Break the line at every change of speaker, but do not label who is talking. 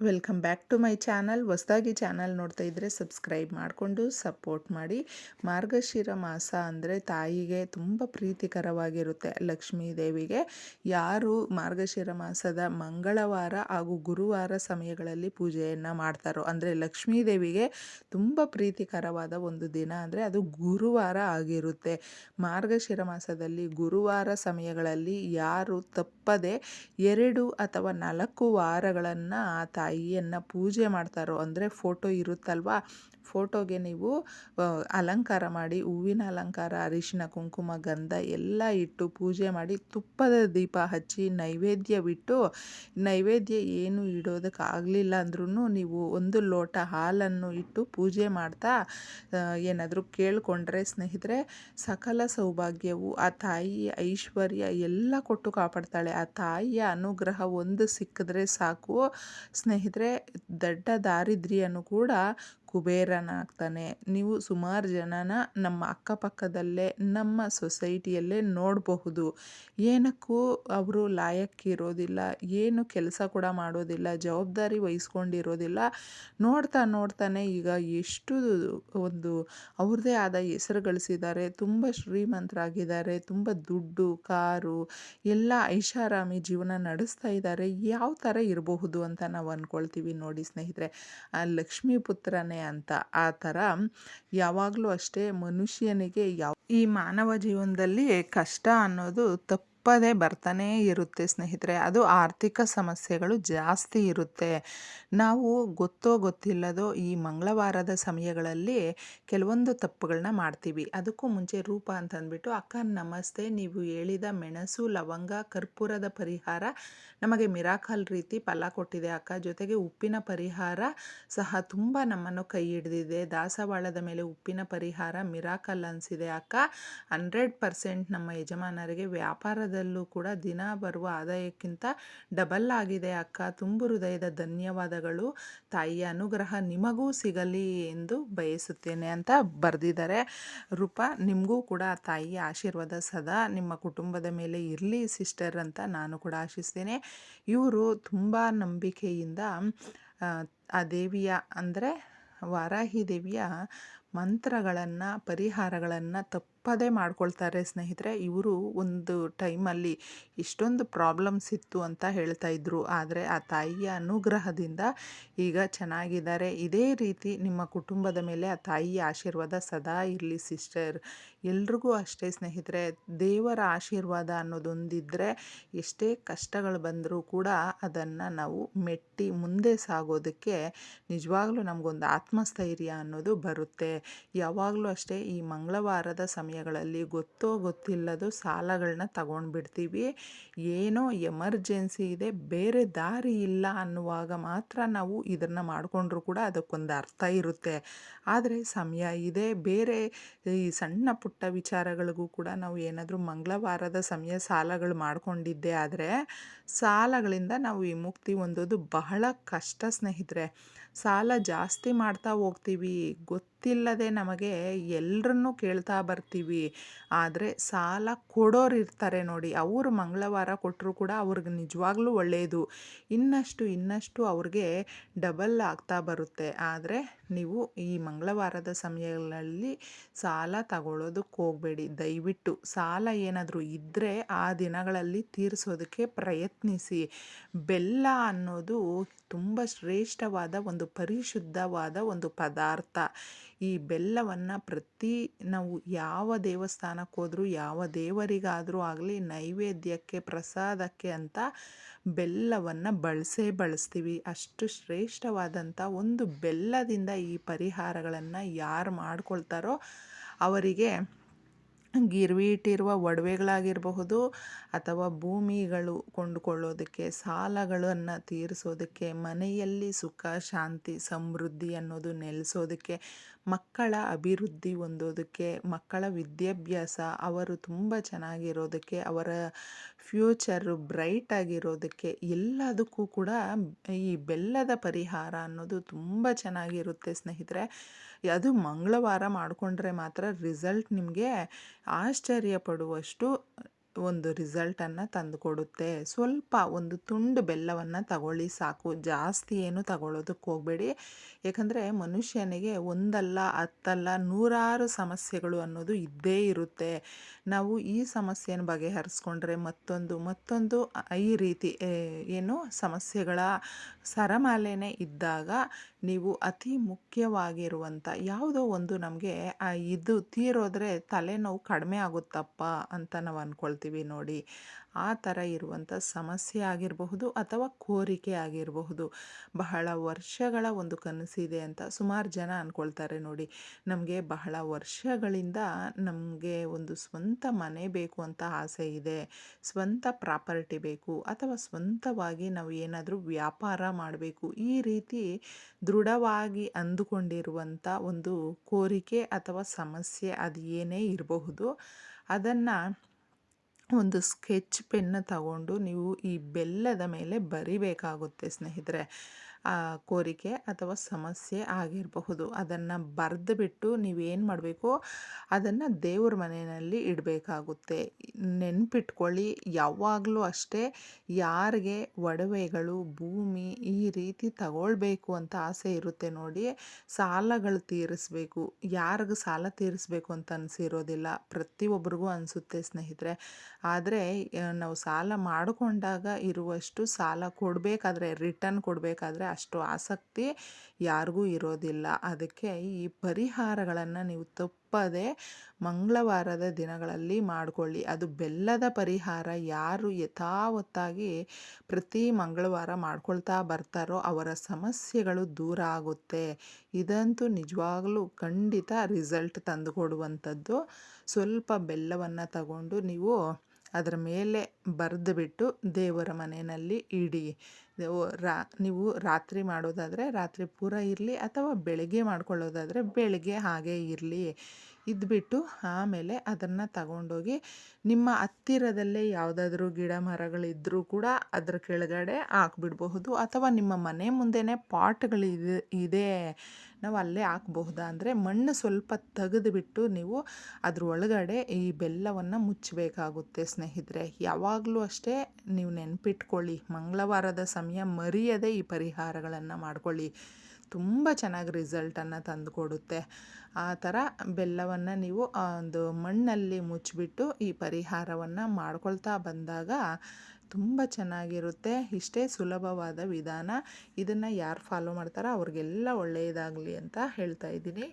Welcome back to my channel. ಹೊಸದಾಗಿ channel ನೋಡ್ತಾ ಇದ್ದರೆ ಸಬ್ಸ್ಕ್ರೈಬ್ ಮಾಡಿಕೊಂಡು ಸಪೋರ್ಟ್ ಮಾಡಿ. ಮಾರ್ಗಶಿರ ಮಾಸ ಅಂದರೆ ತಾಯಿಗೆ ತುಂಬ ಪ್ರೀತಿಕರವಾಗಿರುತ್ತೆ ಲಕ್ಷ್ಮೀ ದೇವಿಗೆ. ಯಾರು ಮಾರ್ಗಶಿರ ಮಾಸದ ಮಂಗಳವಾರ ಹಾಗೂ ಗುರುವಾರ ಸಮಯಗಳಲ್ಲಿ ಪೂಜೆಯನ್ನು ಮಾಡ್ತಾರೋ ಅಂದರೆ ಲಕ್ಷ್ಮೀ ದೇವಿಗೆ ತುಂಬ ಪ್ರೀತಿಕರವಾದ ಒಂದು ದಿನ ಅಂದರೆ ಅದು ಗುರುವಾರ ಆಗಿರುತ್ತೆ. ಮಾರ್ಗಶಿರ ಮಾಸದಲ್ಲಿ ಗುರುವಾರ ಸಮಯಗಳಲ್ಲಿ ಯಾರು ತಪ್ಪದೆ ಎರಡು ಅಥವಾ ನಾಲ್ಕು ವಾರಗಳನ್ನು ಆ ತಾಯಿಯನ್ನು ಪೂಜೆ ಮಾಡ್ತಾರೋ ಅಂದರೆ ಫೋಟೋ ಇರುತ್ತಲ್ವಾ? ಫೋಟೋಗೆ ನೀವು ಅಲಂಕಾರ ಮಾಡಿ, ಹೂವಿನ ಅಲಂಕಾರ, ಅರಿಶಿನ, ಕುಂಕುಮ, ಗಂಧ ಎಲ್ಲ ಇಟ್ಟು ಪೂಜೆ ಮಾಡಿ ತುಪ್ಪದ ದೀಪ ಹಚ್ಚಿ ನೈವೇದ್ಯವಿಟ್ಟು ನೈವೇದ್ಯ ಏನು ಇಡೋದಕ್ಕಾಗಲಿಲ್ಲ ಅಂದ್ರೂ ನೀವು ಒಂದು ಲೋಟ ಹಾಲನ್ನು ಇಟ್ಟು ಪೂಜೆ ಮಾಡ್ತಾ ಏನಾದರೂ ಕೇಳಿಕೊಂಡ್ರೆ ಸ್ನೇಹಿತರೆ, ಸಕಲ ಸೌಭಾಗ್ಯವು ಆ ತಾಯಿ ಐಶ್ವರ್ಯ ಎಲ್ಲ ಕೊಟ್ಟು ಕಾಪಾಡ್ತಾಳೆ. ಆ ತಾಯಿಯ ಅನುಗ್ರಹ ಒಂದು ಸಿಕ್ಕಿದ್ರೆ ಸಾಕು. ಸ್ನೇಹಿತರೆ, ದಡ್ಡ ದಾರಿದ್ರ್ಯನು ಕೂಡ ಕುಬೇರನಾಗ್ತಾನೆ ನೀವು ಸುಮಾರು ಜನನ ನಮ್ಮ ಅಕ್ಕಪಕ್ಕದಲ್ಲೇ, ನಮ್ಮ ಸೊಸೈಟಿಯಲ್ಲೇ ನೋಡಬಹುದು. ಏನಕ್ಕೂ ಅವರು ಲಾಯಕ್ಕಿರೋದಿಲ್ಲ, ಏನು ಕೆಲಸ ಕೂಡ ಮಾಡೋದಿಲ್ಲ, ಜವಾಬ್ದಾರಿ ವಹಿಸ್ಕೊಂಡಿರೋದಿಲ್ಲ. ನೋಡ್ತಾ ನೋಡ್ತಾನೆ ಈಗ ಎಷ್ಟು ಒಂದು ಅವ್ರದ್ದೇ ಆದ ಹೆಸರು ಗಳಿಸಿದ್ದಾರೆ, ತುಂಬ ಶ್ರೀಮಂತರಾಗಿದ್ದಾರೆ, ತುಂಬ ದುಡ್ಡು, ಕಾರು, ಎಲ್ಲ ಐಷಾರಾಮಿ ಜೀವನ ನಡೆಸ್ತಾ ಇದ್ದಾರೆ. ಯಾವ ಥರ ಇರಬಹುದು ಅಂತ ನಾವು ಅಂದ್ಕೊಳ್ತೀವಿ ನೋಡಿ ಸ್ನೇಹಿತರೆ. ಆ ಲಕ್ಷ್ಮೀ ಪುತ್ರನೇ ಅಂತ. ಆ ಥರ ಯಾವಾಗಲೂ ಅಷ್ಟೇ ಮನುಷ್ಯನಿಗೆ ಯಾವ ಈ ಮಾನವ ಜೀವನದಲ್ಲಿ ಕಷ್ಟ ಅನ್ನೋದು ತಪ್ಪದೇ ಬರ್ತಾನೇ ಇರುತ್ತೆ ಸ್ನೇಹಿತರೆ. ಅದು ಆರ್ಥಿಕ ಸಮಸ್ಯೆಗಳು ಜಾಸ್ತಿ ಇರುತ್ತೆ. ನಾವು ಗೊತ್ತೋ ಗೊತ್ತಿಲ್ಲದೋ ಈ ಮಂಗಳವಾರದ ಸಮಯಗಳಲ್ಲಿ ಕೆಲವೊಂದು ತಪ್ಪುಗಳನ್ನ ಮಾಡ್ತೀವಿ. ಅದಕ್ಕೂ ಮುಂಚೆ ರೂಪ ಅಂತಂದ್ಬಿಟ್ಟು, ಅಕ್ಕ, ನಮಸ್ತೆ. ನೀವು ಹೇಳಿದ ಮೆಣಸು, ಲವಂಗ, ಕರ್ಪೂರದ ಪರಿಹಾರ ನಮಗೆ ಮಿರಾಕಲ್ ರೀತಿ ಫಲ ಕೊಟ್ಟಿದೆ ಅಕ್ಕ. ಜೊತೆಗೆ ಉಪ್ಪಿನ ಪರಿಹಾರ ಸಹ ತುಂಬ ನಮ್ಮನ್ನು ಕೈ ಹಿಡಿದಿದೆ. ದಾಸವಾಳದ ಮೇಲೆ ಉಪ್ಪಿನ ಪರಿಹಾರ ಮಿರಾಕಲ್ ಅನಿಸಿದೆ ಅಕ್ಕ. ಹಂಡ್ರೆಡ್ ಪರ್ಸೆಂಟ್ ನಮ್ಮ ಯಜಮಾನರಿಗೆ ವ್ಯಾಪಾರದಲ್ಲೂ ಕೂಡ ದಿನ ಬರುವ ಆದಾಯಕ್ಕಿಂತ ಡಬಲ್ ಆಗಿದೆ. ಅಕ್ಕ, ತುಂಬು ಹೃದಯದ ಧನ್ಯವಾದಗಳು. ತಾಯಿಯ ಅನುಗ್ರಹ ನಿಮಗೂ ಸಿಗಲಿ ಎಂದು ಬಯಸುತ್ತೇನೆ ಅಂತ ಬರೆದಿದ್ದಾರೆ. ರೂಪ, ನಿಮಗೂ ಕೂಡ ತಾಯಿಯ ಆಶೀರ್ವಾದ ಸದಾ ನಿಮ್ಮ ಕುಟುಂಬದ ಮೇಲೆ ಇರಲಿ ಸಿಸ್ಟರ್ ಅಂತ ನಾನು ಕೂಡ ಆಶಿಸ್ತೇನೆ. ಇವರು ತುಂಬ ನಂಬಿಕೆಯಿಂದ, ಆ ದೇವಿಯ ಅಂದರೆ ವಾರಾಹಿ ದೇವಿಯ ಮಂತ್ರಗಳನ್ನು, ಪರಿಹಾರಗಳನ್ನು ತಪ್ಪದೇ ಮಾಡ್ಕೊಳ್ತಾರೆ ಸ್ನೇಹಿತರೆ. ಇವರು ಒಂದು ಟೈಮಲ್ಲಿ ಇಷ್ಟೊಂದು ಪ್ರಾಬ್ಲಮ್ಸ್ ಇತ್ತು ಅಂತ ಹೇಳ್ತಾ ಇದ್ರು. ಆದರೆ ಆ ತಾಯಿಯ ಅನುಗ್ರಹದಿಂದ ಈಗ ಚೆನ್ನಾಗಿದ್ದಾರೆ. ಇದೇ ರೀತಿ ನಿಮ್ಮ ಕುಟುಂಬದ ಮೇಲೆ ಆ ತಾಯಿಯ ಆಶೀರ್ವಾದ ಸದಾ ಇರಲಿ, ಸಿಸ್ಟರ್. ಎಲ್ರಿಗೂ ಅಷ್ಟೇ ಸ್ನೇಹಿತರೆ, ದೇವರ ಆಶೀರ್ವಾದ ಅನ್ನೋದೊಂದಿದ್ದರೆ ಎಷ್ಟೇ ಕಷ್ಟಗಳು ಬಂದರೂ ಕೂಡ ಅದನ್ನು ನಾವು ಮೆಟ್ಟಿ ಮುಂದೆ ಸಾಗೋದಕ್ಕೆ ನಿಜವಾಗ್ಲೂ ನಮಗೊಂದು ಆತ್ಮಸ್ಥೈರ್ಯ ಅನ್ನೋದು ಬರುತ್ತೆ. ಯಾವಾಗಲೂ ಅಷ್ಟೇ ಈ ಮಂಗಳವಾರದ ಸಮಯಗಳಲ್ಲಿ ಗೊತ್ತೋ ಗೊತ್ತಿಲ್ಲದೋ ಸಾಲಗಳನ್ನ ತಗೊಂಡ್ಬಿಡ್ತೀವಿ. ಏನೋ ಎಮರ್ಜೆನ್ಸಿ ಇದೆ, ಬೇರೆ ದಾರಿ ಇಲ್ಲ ಅನ್ನುವಾಗ ಮಾತ್ರ ನಾವು ಇದನ್ನು ಮಾಡಿಕೊಂಡ್ರೂ ಕೂಡ ಅದಕ್ಕೊಂದು ಅರ್ಥ ಇರುತ್ತೆ. ಆದರೆ ಸಮಯ ಇದೆ, ಬೇರೆ ಈ ಸಣ್ಣ ಪುಟ್ಟ ವಿಚಾರಗಳಿಗೂ ಕೂಡ ನಾವು ಏನಾದರೂ ಮಂಗಳವಾರದ ಸಮಯ ಸಾಲಗಳು ಮಾಡಿಕೊಂಡಿದ್ದೆ ಆದರೆ ಸಾಲಗಳಿಂದ ನಾವು ವಿಮುಕ್ತಿ ಹೊಂದೋದು ಬಹಳ ಕಷ್ಟ ಸ್ನೇಹಿತರೆ. ಸಾಲ ಜಾಸ್ತಿ ಮಾಡ್ತಾ ಹೋಗ್ತೀವಿ. ಗೊತ್ತಿಲ್ಲದೆ ನಮಗೆ ಎಲ್ಲರನ್ನು ಕೇಳ್ತಾ ಬರ್ತೀವಿ. ಆದರೆ ಸಾಲ ಕೊಡೋರು ಇರ್ತಾರೆ ನೋಡಿ. ಅವರು ಮಂಗಳವಾರ ಕೊಟ್ಟರು ಕೂಡ ಅವ್ರಿಗೆ ನಿಜವಾಗ್ಲೂ ಒಳ್ಳೆಯದು ಇನ್ನಷ್ಟು ಇನ್ನಷ್ಟು ಅವ್ರಿಗೆ ಡಬಲ್ ಆಗ್ತಾ ಬರುತ್ತೆ. ಆದರೆ ನೀವು ಈ ಮಂಗಳವಾರದ ಸಮಯಗಳಲ್ಲಿ ಸಾಲ ತಗೊಳ್ಳೋದಕ್ಕೆ ಹೋಗಬೇಡಿ. ದಯವಿಟ್ಟು ಸಾಲ ಏನಾದರೂ ಇದ್ದರೆ ಆ ದಿನಗಳಲ್ಲಿ ತೀರಿಸೋದಕ್ಕೆ ಪ್ರಯತ್ನಿಸಿ. ಬೆಲ್ಲ ಅನ್ನೋದು ತುಂಬ ಶ್ರೇಷ್ಠವಾದ ಒಂದು ಪರಿಶುದ್ಧವಾದ ಒಂದು ಪದಾರ್ಥ. ಈ ಬೆಲ್ಲವನ್ನು ಪ್ರತಿ ನಾವು ಯಾವ ದೇವಸ್ಥಾನಕ್ಕೆ ಹೋದರೂ, ಯಾವ ದೇವರಿಗಾದರೂ ಆಗಲಿ, ನೈವೇದ್ಯಕ್ಕೆ, ಪ್ರಸಾದಕ್ಕೆ ಅಂತ ಬೆಲ್ಲವನ್ನು ಬಳಸೇ ಬಳಸ್ತೀವಿ. ಅಷ್ಟು ಶ್ರೇಷ್ಠವಾದಂಥ ಒಂದು ಬೆಲ್ಲದಿಂದ ಈ ಪರಿಹಾರಗಳನ್ನು ಯಾರು ಮಾಡ್ಕೊಳ್ತಾರೋ ಅವರಿಗೆ ಗಿರ್ವಿ ಇಟ್ಟಿರುವ ಒಡವೆಗಳಾಗಿರಬಹುದು ಅಥವಾ ಭೂಮಿಗಳು ಕೊಂಡುಕೊಳ್ಳೋದಕ್ಕೆ, ಸಾಲಗಳನ್ನು ತೀರಿಸೋದಕ್ಕೆ, ಮನೆಯಲ್ಲಿ ಸುಖ, ಶಾಂತಿ, ಸಮೃದ್ಧಿ ಅನ್ನೋದು ನೆಲೆಸೋದಕ್ಕೆ, ಮಕ್ಕಳ ಅಭಿವೃದ್ಧಿ ಹೊಂದೋದಕ್ಕೆ, ಮಕ್ಕಳ ವಿದ್ಯಾಭ್ಯಾಸ, ಅವರು ತುಂಬ ಚೆನ್ನಾಗಿರೋದಕ್ಕೆ, ಅವರ ಫ್ಯೂಚರು ಬ್ರೈಟ್ ಆಗಿರೋದಕ್ಕೆ ಎಲ್ಲದಕ್ಕೂ ಕೂಡ ಈ ಬೆಲ್ಲದ ಪರಿಹಾರ ಅನ್ನೋದು ತುಂಬ ಚೆನ್ನಾಗಿರುತ್ತೆ ಸ್ನೇಹಿತರೆ. ಅದು ಮಂಗಳವಾರ ಮಾಡಿಕೊಂಡ್ರೆ ಮಾತ್ರ ರಿಸಲ್ಟ್ ನಿಮಗೆ ಆಶ್ಚರ್ಯ ಪಡುವಷ್ಟು ಒಂದು ರಿಸಲ್ಟನ್ನು ತಂದುಕೊಡುತ್ತೆ. ಸ್ವಲ್ಪ ಒಂದು ತುಂಡು ಬೆಲ್ಲವನ್ನು ತಗೊಳ್ಳಿ ಸಾಕು. ಜಾಸ್ತಿ ಏನು ತಗೊಳ್ಳೋದಕ್ಕೆ ಹೋಗಬೇಡಿ. ಯಾಕಂದರೆ ಮನುಷ್ಯನಿಗೆ ಒಂದಲ್ಲ ಹತ್ತಲ್ಲ ನೂರಾರು ಸಮಸ್ಯೆಗಳು ಅನ್ನೋದು ಇದ್ದೇ ಇರುತ್ತೆ. ನಾವು ಈ ಸಮಸ್ಯೆಯನ್ನು ಬಗೆಹರಿಸ್ಕೊಂಡ್ರೆ ಮತ್ತೊಂದು ಮತ್ತೊಂದು ಈ ರೀತಿ ಏನು ಸಮಸ್ಯೆಗಳ ಸರಮಾಲೆನೇ ಇದ್ದಾಗ ನೀವು ಅತಿ ಮುಖ್ಯವಾಗಿರುವಂಥ ಯಾವುದೋ ಒಂದು ನಮಗೆ ಇದು ತೀರೋದ್ರೆ ತಲೆನೋವು ಕಡಿಮೆ ಆಗುತ್ತಪ್ಪ ಅಂತ ನಾವು ಅಂದ್ಕೊಳ್ತೀವಿ ನೋಡಿ. ಆ ಥರ ಇರುವಂಥ ಸಮಸ್ಯೆ ಆಗಿರಬಹುದು ಅಥವಾ ಕೋರಿಕೆ ಆಗಿರಬಹುದು. ಬಹಳ ವರ್ಷಗಳ ಒಂದು ಕನಸಿದೆ ಅಂತ ಸುಮಾರು ಜನ ಅಂದ್ಕೊಳ್ತಾರೆ ನೋಡಿ. ನಮಗೆ ಬಹಳ ವರ್ಷಗಳಿಂದ ನಮಗೆ ಒಂದು ಸ್ವಂತ ಮನೆ ಬೇಕು ಅಂತ ಆಸೆ ಇದೆ, ಸ್ವಂತ ಪ್ರಾಪರ್ಟಿ ಬೇಕು ಅಥವಾ ಸ್ವಂತವಾಗಿ ನಾವು ಏನಾದರೂ ವ್ಯಾಪಾರ ಮಾಡಬೇಕು, ಈ ರೀತಿ ದೃಢವಾಗಿ ಅಂದುಕೊಂಡಿರುವಂಥ ಒಂದು ಕೋರಿಕೆ ಅಥವಾ ಸಮಸ್ಯೆ ಅದು ಏನೇ ಇರಬಹುದು, ಅದನ್ನು ಒಂದು ಸ್ಕೆಚ್ ಪೆನ್ನ ತಗೊಂಡು ನೀವು ಈ ಬೆಲ್ಲದ ಮೇಲೆ ಬರಿಬೇಕಾಗುತ್ತೆ ಸ್ನೇಹಿತರೆ. ಕೋರಿಕೆ ಅಥವಾ ಸಮಸ್ಯೆ ಆಗಿರಬಹುದು. ಅದನ್ನು ಬರೆದು ಬಿಟ್ಟು ನೀವೇನು ಮಾಡಬೇಕು? ಅದನ್ನು ದೇವ್ರ ಮನೆಯಲ್ಲಿ ಇಡಬೇಕಾಗುತ್ತೆ. ನೆನ್ಪಿಟ್ಕೊಳ್ಳಿ. ಯಾವಾಗಲೂ ಅಷ್ಟೇ ಯಾರಿಗೆ ಒಡವೆಗಳು, ಭೂಮಿ ಈ ರೀತಿ ತಗೊಳ್ಬೇಕು ಅಂತ ಆಸೆ ಇರುತ್ತೆ ನೋಡಿ, ಸಾಲಗಳು ತೀರಿಸ್ಬೇಕು. ಯಾರಿಗೂ ಸಾಲ ತೀರಿಸ್ಬೇಕು ಅಂತ ಅನಿಸಿರೋದಿಲ್ಲ. ಪ್ರತಿಯೊಬ್ಬರಿಗೂ ಅನಿಸುತ್ತೆ ಸ್ನೇಹಿತರೆ. ಆದರೆ ನಾವು ಸಾಲ ಮಾಡಿಕೊಂಡಾಗ ಇರುವಷ್ಟು ಸಾಲ ಕೊಡಬೇಕಾದ್ರೆ, ರಿಟರ್ನ್ ಕೊಡಬೇಕಾದ್ರೆ ಅಷ್ಟು ಆಸಕ್ತಿ ಯಾರಿಗೂ ಇರೋದಿಲ್ಲ. ಅದಕ್ಕೆ ಈ ಪರಿಹಾರಗಳನ್ನು ನೀವು ತಪ್ಪದೆ ಮಂಗಳವಾರದ ದಿನಗಳಲ್ಲಿ ಮಾಡಿಕೊಳ್ಳಿ. ಅದು ಬೆಲ್ಲದ ಪರಿಹಾರ. ಯಾರು ಯಥಾವತ್ತಾಗಿ ಪ್ರತಿ ಮಂಗಳವಾರ ಮಾಡ್ಕೊಳ್ತಾ ಬರ್ತಾರೋ ಅವರ ಸಮಸ್ಯೆಗಳು ದೂರ ಆಗುತ್ತೆ. ಇದಂತೂ ನಿಜವಾಗಲೂ ಖಂಡಿತ ರಿಸಲ್ಟ್ ತಂದುಕೊಡುವಂಥದ್ದು. ಸ್ವಲ್ಪ ಬೆಲ್ಲವನ್ನು ತಗೊಂಡು ನೀವು ಅದರ ಮೇಲೆ ಬರೆದು ಬಿಟ್ಟು ದೇವರ ಮನೆಯಲ್ಲಿ ಇಡಿ. ರಾ, ನೀವು ರಾತ್ರಿ ಮಾಡೋದಾದರೆ ರಾತ್ರಿ ಪೂರ ಇರಲಿ ಅಥವಾ ಬೆಳಗ್ಗೆ ಮಾಡ್ಕೊಳ್ಳೋದಾದರೆ ಬೆಳಗ್ಗೆ ಹಾಗೆ ಇರಲಿ. ಇದ್ಬಿಟ್ಟು ಆಮೇಲೆ ಅದನ್ನು ತಗೊಂಡೋಗಿ ನಿಮ್ಮ ಹತ್ತಿರದಲ್ಲೇ ಯಾವುದಾದ್ರೂ ಗಿಡ ಮರಗಳಿದ್ದರೂ ಕೂಡ ಅದ್ರ ಕೆಳಗಡೆ ಹಾಕ್ಬಿಡ್ಬಹುದು ಅಥವಾ ನಿಮ್ಮ ಮನೆ ಮುಂದೆನೇ ಪಾಟ್ಗಳಿದೆ ಇದೆ ನಾವು ಅಲ್ಲೇ ಹಾಕ್ಬಹುದಾ? ಅಂದರೆ ಮಣ್ಣು ಸ್ವಲ್ಪ ತೆಗೆದುಬಿಟ್ಟು ನೀವು ಅದ್ರ ಒಳಗಡೆ ಈ ಬೆಲ್ಲವನ್ನು ಮುಚ್ಚಬೇಕಾಗುತ್ತೆ ಸ್ನೇಹಿತರೆ. ಯಾವಾಗಲೂ ಅಷ್ಟೇ ನೀವು ನೆನಪಿಟ್ಕೊಳ್ಳಿ, ಮಂಗಳವಾರದ ಸಮಯ ಮರೆಯದೆ ಈ ಪರಿಹಾರಗಳನ್ನು ಮಾಡ್ಕೊಳ್ಳಿ. ತುಂಬ ಚೆನ್ನಾಗಿ ರಿಸಲ್ಟನ್ನು ತಂದುಕೊಡುತ್ತೆ. ಆ ಥರ ಬೆಲ್ಲವನ್ನು ನೀವು ಒಂದು ಮಣ್ಣಲ್ಲಿ ಮುಚ್ಚಿಬಿಟ್ಟು ಈ ಪರಿಹಾರವನ್ನು ಮಾಡ್ಕೊಳ್ತಾ ಬಂದಾಗ ತುಂಬ ಚೆನ್ನಾಗಿರುತ್ತೆ. ಇಷ್ಟೇ ಸುಲಭವಾದ ವಿಧಾನ. ಇದನ್ನು ಯಾರು ಫಾಲೋ ಮಾಡ್ತಾರೋ ಅವ್ರಿಗೆಲ್ಲ ಒಳ್ಳೆಯದಾಗಲಿ ಅಂತ ಹೇಳ್ತಾ ಇದ್ದೀನಿ.